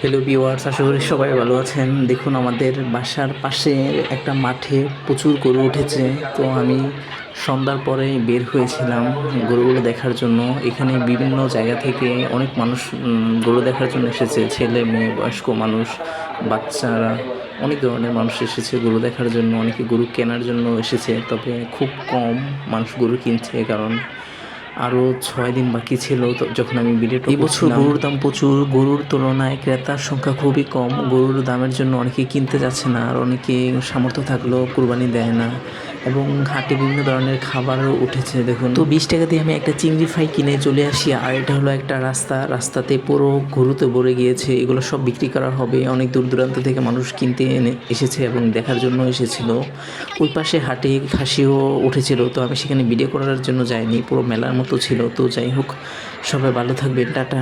Hello viewers আশা করি সবাই ভালো আছেন। দেখুন, আমাদের বাসার পাশে একটা মাঠে প্রচুর গরু উঠেছে। তো আমি সন্ধ্যার পরে বের হয়েছিলাম গরুগুলো দেখার জন্য। এখানে বিভিন্ন জায়গা থেকে অনেক মানুষ গরু দেখার জন্য এসেছে। ছেলে, মেয়ে, বয়স্ক মানুষ, বাচ্চারা, অনেক ধরনের মানুষ এসেছে গরু দেখার জন্য। অনেকে গরু কেনার জন্য এসেছে। তবে খুব কম মানুষ গরু কিনছে, কারণ আরও ছয় দিন বাকি ছিল যখন আমি ভিডিওটা এই বছর গরুর দাম প্রচুর গরুর তুলনায় ক্রেতার সংখ্যা খুবই কম। গরুর দামের জন্য অনেকে কিনতে যাচ্ছে না আর অনেকে সামর্থ্য থাকলেও কুরবানি দেয় না। এবং হাটে বিভিন্ন ধরনের খাবারও উঠেছে, দেখুন। তো বিশ টাকা দিয়ে আমি একটা চিংড়ি ফ্রাই কিনে চলে আসি, আর এটা হলো একটা রাস্তা। রাস্তাতে পুরো গরুতে ভরে গিয়েছে, এগুলো সব বিক্রি করা হবে। অনেক দূর দূরান্ত থেকে মানুষ কিনতে এনে এসেছে এবং দেখার জন্য এসেছিল। ওই পাশে হাটে খাসিও উঠেছিল, তো আমি সেখানে ভিডিও করার জন্য যাইনি, পুরো মেলার মতো ছিল। তো যাই হোক, সবাই ভালো থাকবেন, টাটা।